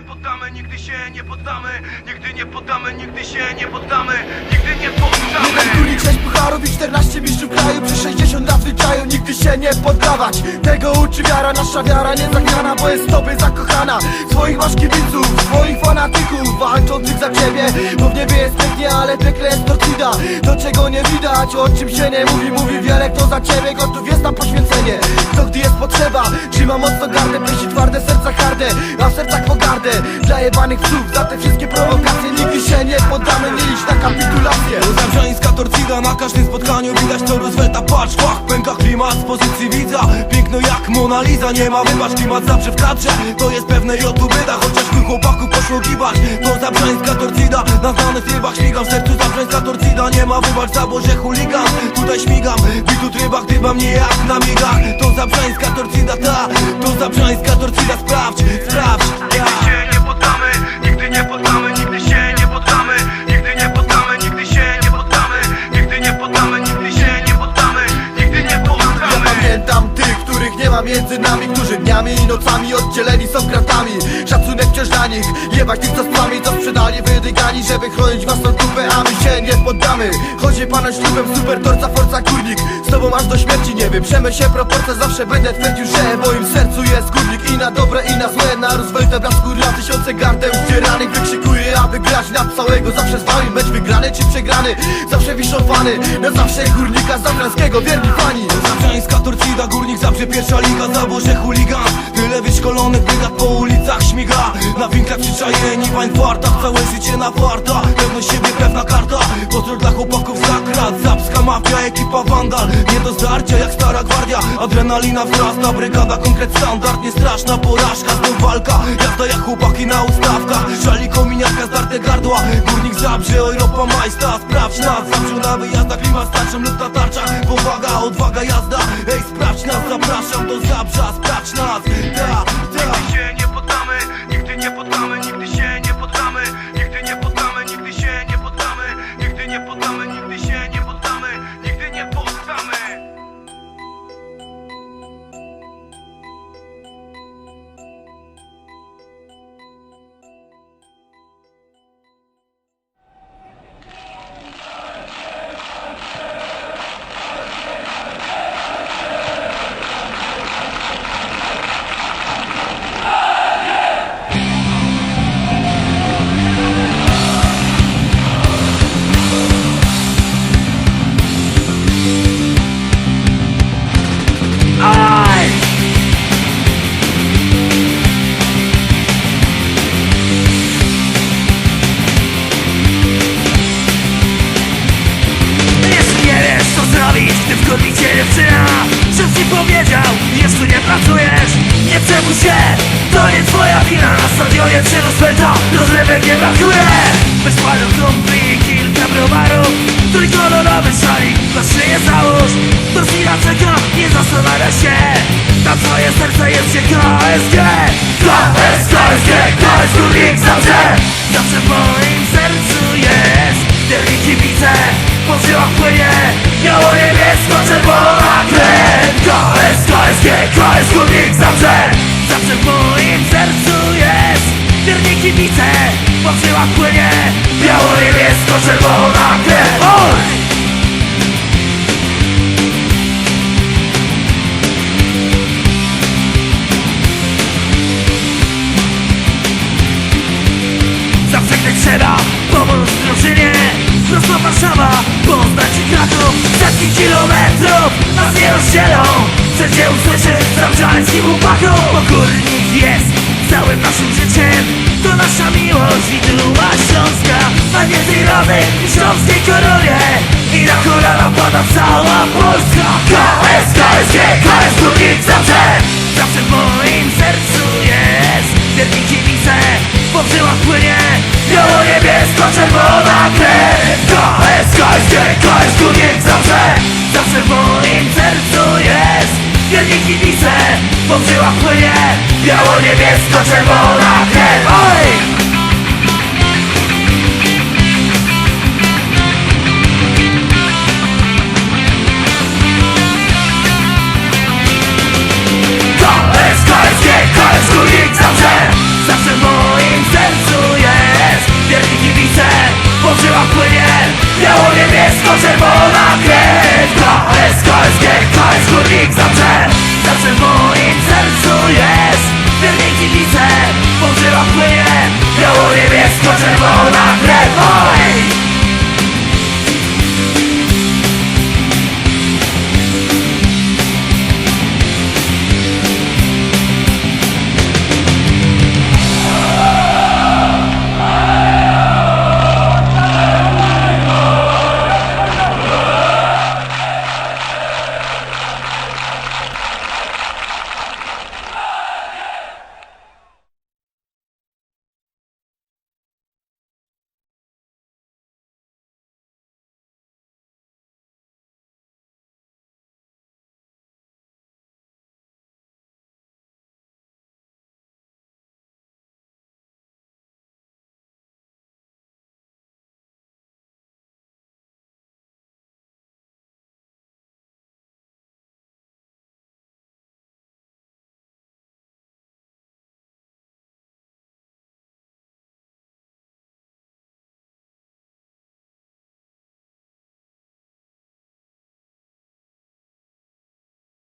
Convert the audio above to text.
nie poddamy, nigdy się nie poddamy Nigdy nie poddamy, nigdy się nie poddamy Nigdy nie poddamy. Jeden turnik, 6 pucharów i 14 mistrzów kraju Przez 60 lat zwyczaju, nigdy się nie poddawać. Tego uczy wiara, nasza wiara nie zagrana Bo jest w tobie zakochana. Swoich masz kibiców, swoich fanatyków Walczących za ciebie, bo w niebie jest pięknie Ale piekle jest tortida, do czego nie widać O czym się nie mówi, mówi wiele Kto za ciebie gotów jest na poświęcenie. Kto gdy jest potrzeba, trzyma mocno gardę Pieści twarde, serca harde, a w sercach pogardę. Dla jebanych psów, za te wszystkie prowokacje. Nigdy się nie poddamy, nie iść na kapitulację. Zabrzańska torcida na każdym spotkaniu. Widać to Roosevelta, patrz, fach, pęka klimat. Z pozycji widza Piękno jak Mona Lisa, nie ma wybacz, klimat zawsze w To jest pewne i tu byda, chociaż tu chłopaków poszło gibać To Zabrzańska torcida, na znanych trybach śmigam. W sercu Zabrzańska torcida, nie ma wybacz, zaboże chuligan. Tutaj śmigam, bitu trybach, dyba mnie jak na migach To Zabrzańska torcida, ta, to Zabrzańska torcida. Sprawdź, sprawdź, ja między Którzy dniami i nocami oddzieleni są kratami. Szacunek wciąż dla nich Jebać tych co spami, co sprzedali wydygani Żeby chronić własną dupę, a my się nie poddamy. Chodzi pana ślubem, super torca, forca, kurnik Z tobą aż do śmierci nie wyprzemy się proporcje Zawsze będę twierdził, że w moim sercu jest górnik. I na dobre i na złe, na Roosevelt blasku na tysiące gardeł zdzieranych Wykrzykuję, aby grać na całego. Zawsze z wami, mecz wygrany czy przegrany Zawsze wiszowany, na zawsze górnika Zabralskiego, wierni fani. Zabrzańska torcida, górnik zawsze pierwsza liga Zaborze chuligan, tyle wyszkolonych brygad po ulicach śmiga. Na winklach przyczajeni, wań warta Całe życie na warta, pewność siebie pewna karta. Pozdro dla chłopaków Zapska mafia, ekipa wandal. Nie do zdarcia jak stara gwardia. Adrenalina wzrasta, brygada konkret standard. Nie straszna porażka, znów walka. Jazda jak chłopaki na ustawkach. Szali kominiarka, zdarte gardła. Górnik zabrze, oj ropa majsta Sprawdź nas, zabrze na wyjazdach Klimat starczym lub na Powaga, odwaga, nie twoja wina Na stadionie czy Roosevelta rozrywek nie brakuje. Bezpłatną kumpli i kilka browarów Trójkolorowy szalik, na szyję załóż. Do chwila czeka, nie zastanawia się. Tam twoje serce jest gdzie KSG KSG, KSG, KSG, górnik zawsze Zawsze w moim sercu jest Wielki kibice, po żyłach płynie Biało niebiesko, po żyłach płynie. Biało niebiesko, czerwona krew. Oj! Zawsze gdy trzeba pomóc drużynie. Prosto Warszawa, Poznań i Kraków. Setki kilometrów nas nie rozdzielą. Wszędzie usłyszysz zamrzańskich chłopaków Bo górnik jest całym naszym życiem. To nasza miłość rady i śląskiej koronie I na kolana pada cała Polska. KS, KSG, KS Górnik zawsze. Zawsze w moim sercu jest Wierni kibice, po żyłach płynie Biało-niebiesko-czerwona krew. KS, KSG, KS Górnik zawsze. Zawsze w moim sercu jest Wierni kibice, po żyłach płynie Biało-niebiesko-czerwona krew. Oj!